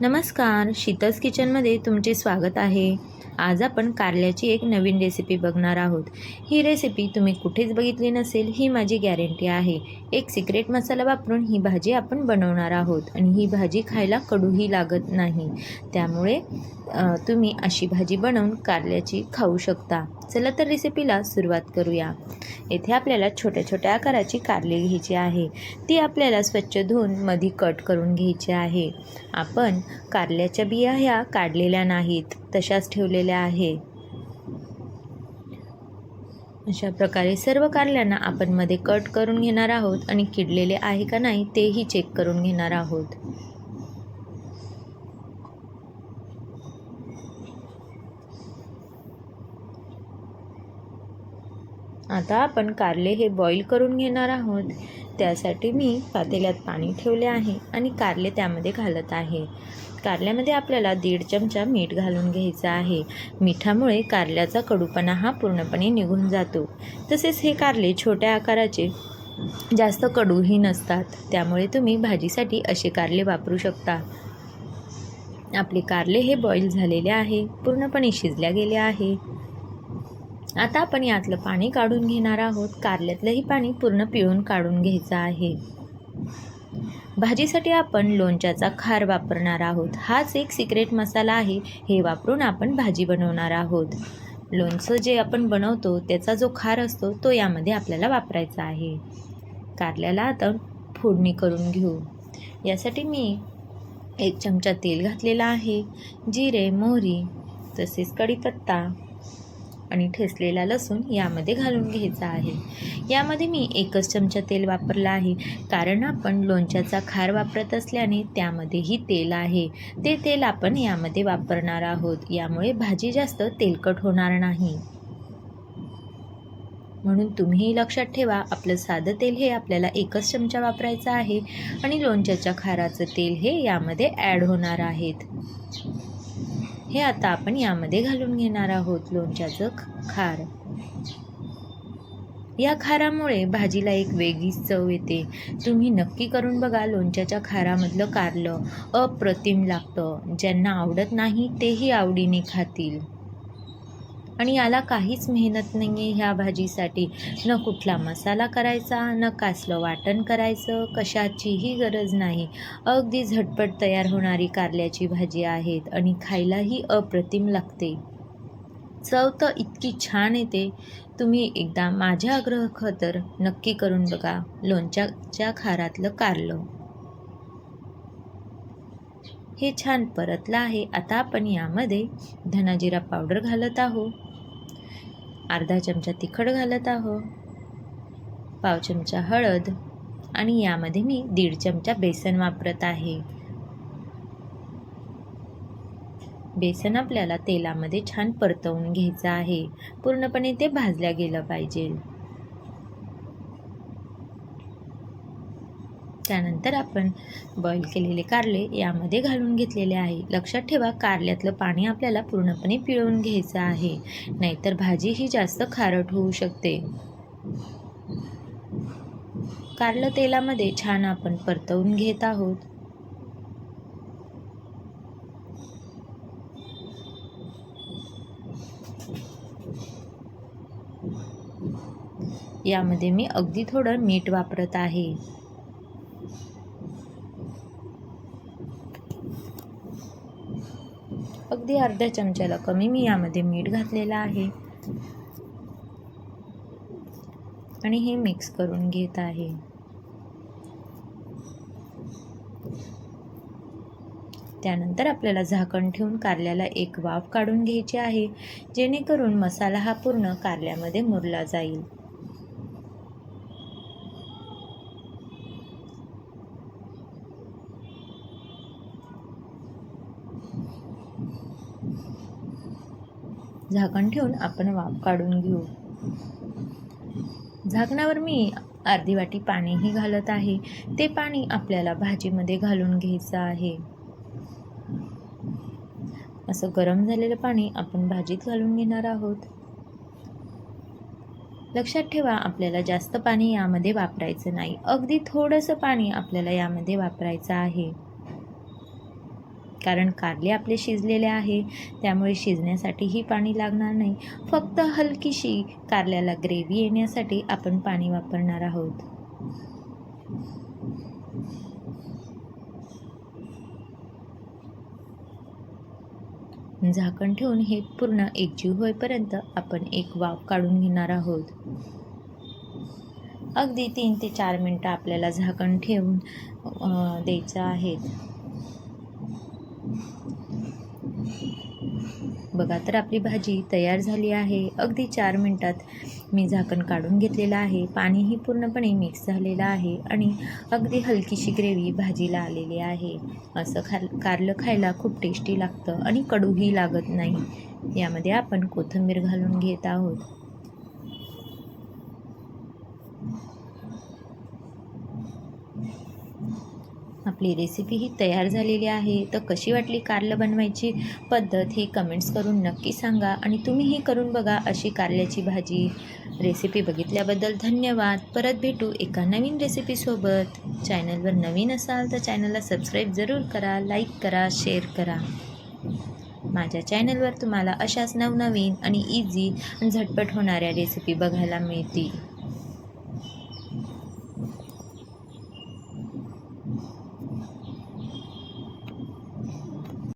नमस्कार शीतल्स किचनमध्ये तुमचे स्वागत आहे. आज आपण कारल्याची एक नवीन रेसिपी बघणार आहोत. ही रेसिपी तुम्ही कुठेच बघितली नसेल ही माझी गॅरंटी आहे. एक सिक्रेट मसाला वापरून ही भाजी आपण बनवणार आहोत आणि ही भाजी खायला कडूही लागत नाही. त्यामुळे तुम्ही अशी भाजी बनवून कारल्याची खाऊ शकता. चला तर रेसिपीला सुरुवात करूया. येथे आपल्याला छोट्या छोट्या आकाराची कारली घ्यायची आहे. ती आपल्याला स्वच्छ धुवून मधी कट करून घ्यायची आहे. आपण कारल्याच्या बिया ह्या काढलेल्या नाहीत तशाच ठेवलेल्या आहे. अशा प्रकारे सर्व कारल्यांना आपण मध्ये कट करून घेणार आहोत आणि किडलेले आहे का नाही तेही चेक करून घेणार आहोत. आता आपण कारले हे बॉईल करून घेणार आहोत. त्यासाठी मी पातेल्यात पाणी ठेवले आहे आणि कारले त्यामध्ये घालत आहे. कारल्यामध्ये आपल्याला दीड चमचा मीठ घालून घ्यायचं आहे. मिठामुळे कारल्याचा कडूपणा हा पूर्णपणे निघून जातो. तसेच हे कारले छोट्या आकाराचे जास्त कडूही नसतात. त्यामुळे तुम्ही भाजीसाठी असे कारले वापरू शकता. आपले कारले हे बॉईल झालेले आहे. पूर्णपणे शिजल्या गेले आहे. आता आपण यातलं पाणी काढून घेणार आहोत. कारल्यातलंही पाणी पूर्ण पिळून काढून घ्यायचं आहे. भाजीसाठी आपण लोणच्याचा खार वापरणार आहोत. हाच एक सिक्रेट मसाला आहे. हे वापरून आपण भाजी बनवणार आहोत. लोणचं जे आपण बनवतो त्याचा जो खार असतो तो यामध्ये आपल्याला वापरायचा आहे. कारल्याला आता फोडणी करून घेऊ. यासाठी मी एक चमचा तेल घातलेला आहे. जिरे मोहरी तसेच कढीपत्ता आणि ठेचलेला लसूण यामध्ये घालून घ्यायचा आहे. यामध्ये मी एकच चमचा तेल वापरला आहे. कारण आपण लोणच्याचा खार वापरत असल्याने त्यामध्येही तेल आहे. ते तेल आपण यामध्ये वापरणार आहोत. यामुळे भाजी जास्त तेलकट होणार नाही. म्हणून तुम्हीही लक्षात ठेवा आपलं साधं तेल हे आपल्याला एकच चमचा वापरायचं आहे आणि लोणच्याच्या खाराचं तेल हे यामध्ये ॲड होणार आहेत. हे आता आपण यामध्ये घालून घेणार आहोत लोणच्याचं खार. या खारामुळे भाजीला एक वेगळीच चव येते. तुम्ही नक्की करून बघा लोणच्याच्या खारामधलं कारलं. अप्रतिम लागतं. ज्यांना आवडत नाही तेही आवडीने खातील. आणि याला काहीच मेहनत नाही आहे ह्या भाजीसाठी. न कुठला मसाला करायचा न कासलं वाटण करायचं कशाचीही गरज नाही. अगदी झटपट तयार होणारी कारल्याची भाजी आहेत आणि खायलाही अप्रतिम लागते. चव तर इतकी छान येते. तुम्ही एकदा माझ्या आग्रह खतर नक्की करून बघा लोणच्याच्या खारातलं कारलं. हे छान परतलं आहे. आता आपण यामध्ये धनाजिरा पावडर घालत आहोत. अर्धा चमचा तिखट घालत आहो पाव चमचा हळद. आणि यामध्ये मी दीड चमचा बेसन वापरत आहे. बेसन आपल्याला तेलामध्ये छान परतवून घ्यायचं आहे. पूर्णपणे ते भाजल्या गेलं पाहिजे. त्यानंतर आपण बॉईल केलेले कारले यामध्ये घालून घेतलेले आहे. लक्षात ठेवा कारल्यातलं पाणी आपल्याला पूर्णपणे पिळवून घ्यायचं आहे. नाहीतर भाजी ही जास्त खारट होऊ शकते. कारलं तेलामध्ये छान आपण परतवून घेत आहोत. यामध्ये मी अगदी थोडं मीठ वापरत आहे. अगदी अर्ध्या चमच्याला कमी मी यामध्ये मीठ घातलेलं आहे. आणि हे मिक्स करून घेत आहे. त्यानंतर आपल्याला झाकण ठेवून कारल्याला एक वाफ काढून घ्यायची आहे जेणेकरून मसाला हा पूर्ण कारल्यामध्ये मुरला जाईल. झाकण ठेवून आपण वाफ काढून घेऊ. झाकणावर मी अर्धी वाटी पाणीही घालत आहे. ते पाणी आपल्याला भाजीमध्ये घालून घ्यायचं आहे. असं गरम झालेलं पाणी आपण भाजीत घालून घेणार आहोत. लक्षात ठेवा आपल्याला जास्त पाणी यामध्ये वापरायचं नाही. अगदी थोडंसं पाणी आपल्याला यामध्ये वापरायचं आहे. कारण कारले आपले शिजलेले आहे त्यामुळे शिजण्यासाठीही पाणी लागणार नाही. फक्त हलकीशी कारल्याला ग्रेव्ही येण्यासाठी आपण पाणी वापरणार आहोत. झाकण ठेवून हे पूर्ण एकजीव होईपर्यंत आपण एक वाफ काढून घेणार आहोत. अगदी तीन ते चार मिनटं आपल्याला झाकण ठेवून द्यायचं आहे. बघा तर आपली भाजी तयार झाली आहे. अगदी चार मिनटात मी झाकण काढून घेतलेलं आहे. पाणीही पूर्णपणे मिक्स झालेलं आहे आणि अगदी हलकीशी ग्रेव्ही भाजीला आलेली आहे. असं खा कारलं खायला खूप टेस्टी लागतं आणि कडूही लागत नाही. यामध्ये आपण कोथिंबीर घालून घेत आहोत. आपली रेसिपी ही तयार झालेली आहे. तर कशी वाटली कारलं बनवायची? पद्धत हे कमेंट्स करून नक्की सांगा आणि तुम्हीही करून बघा अशी कारल्याची भाजी. रेसिपी बघितल्याबद्दल धन्यवाद. परत भेटू एका नवीन रेसिपीसोबत चॅनलवर नवीन असाल तर चॅनलला सबस्क्राईब जरूर करा लाईक करा शेअर करा. माझ्या चॅनलवर तुम्हाला अशाच नवनवीन आणि इझी आणि झटपट होणाऱ्या रेसिपी बघायला मिळतील.